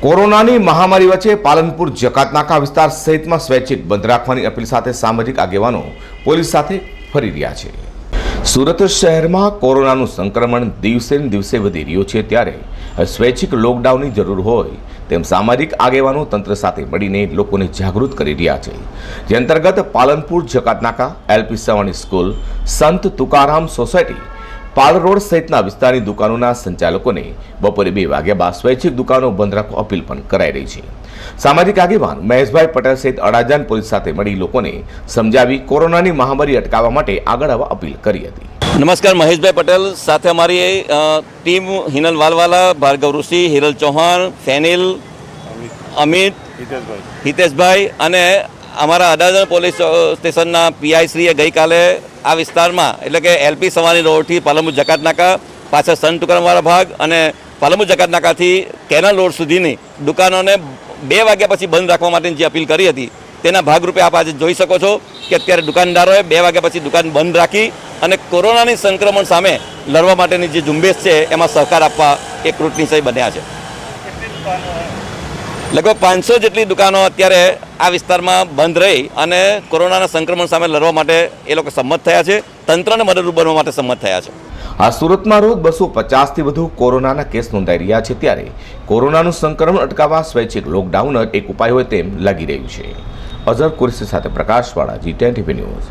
કોરોનાની મહામારી વચ્ચે પાલનપુર જકાતનાકા વિસ્તાર સહિતમાં સ્વૈચ્છિક બંધ રાખવાની અપીલ સાથે સામાજિક આગેવાનો પોલીસ સાથે ફરી રહ્યા છે. સુરત શહેરમાં કોરોનાનું સંક્રમણ દિવસે ને દિવસે વધી રહ્યું છે ત્યારે સ્વૈચ્છિક લોકડાઉનની જરૂર હોય તેમ સામાજિક આગેવાનો તંત્ર સાથે મળીને લોકોને જાગૃત કરી રહ્યા છે. જે અંતર્ગત પાલનપુર જકાતનાકા LP Savani school, Sant Tukaram society પાલ રોડ સહિતના વિસ્તારની દુકાનોના સંચાલકોને બપોરે બે વાગ્યા બાદ સ્વૈચ્છિક દુકાનો બંધ રાખવા અપીલ પણ કરાઈ રહી છે. સામાજિક આગેવાન મહેશભાઈ પટેલ સહિત અડાજાન પોલીસ સાથે મળી લોકોને સમજાવી કોરોનાની મહામારી અટકાવવા માટે આગળ આવવા અપીલ કરી હતી. નમસ્કાર મહેશભાઈ પટેલ. સાથે અમારી ટીમ હિનલ વાલવાલા ભાર્ગવ ઋષિ હિરલ ચૌહાણ ફેનિલ અમિત હિતેશભાઈ અને અમારા અડાજણ પોલીસ સ્ટેશનના પીઆઈ શ્રીએ ગઈકાલે આ વિસ્તારમાં, એટલે કે એલપી સવાની રોડથી પાલંબુ જકાતનાકા પાછળ સન ટુકરમવાળા ભાગ અને પાલંબુ જકાતનાકાથી કેનલ રોડ સુધીની દુકાનોને બે વાગ્યા પછી બંધ રાખવા માટેની જે અપીલ કરી હતી, તેના ભાગરૂપે આપ આજે જોઈ શકો છો કે અત્યારે દુકાનદારોએ બે વાગ્યા પછી દુકાન બંધ રાખી અને કોરોનાની સંક્રમણ સામે લડવા માટેની જે ઝુંબેશ છે, એમાં સહકાર આપવા એ કૃતનિશ્ચય બન્યા છે. લગભગ પાંચસો જેટલી દુકાનો અત્યારે આ વિસ્તારમાં બંધ રહી અને કોરોનાના સંક્રમણ સામે લડવા માટે એ લોકો સંમત થયા છે. તંત્રને મદદરૂપ બનવા માટે સંમત થયા છે. આ સુરતમાં રોજ બસો પચાસથી વધુ કોરોનાના કેસ નોંધાઈ રહ્યા છે ત્યારે કોરોનાનું સંક્રમણ અટકાવવા સ્વૈચ્છિક લોકડાઉન જ એક ઉપાય હોય તેમ લાગી રહ્યું છે. અઝર કુરશી સાથે Prakashwala G ten TV news.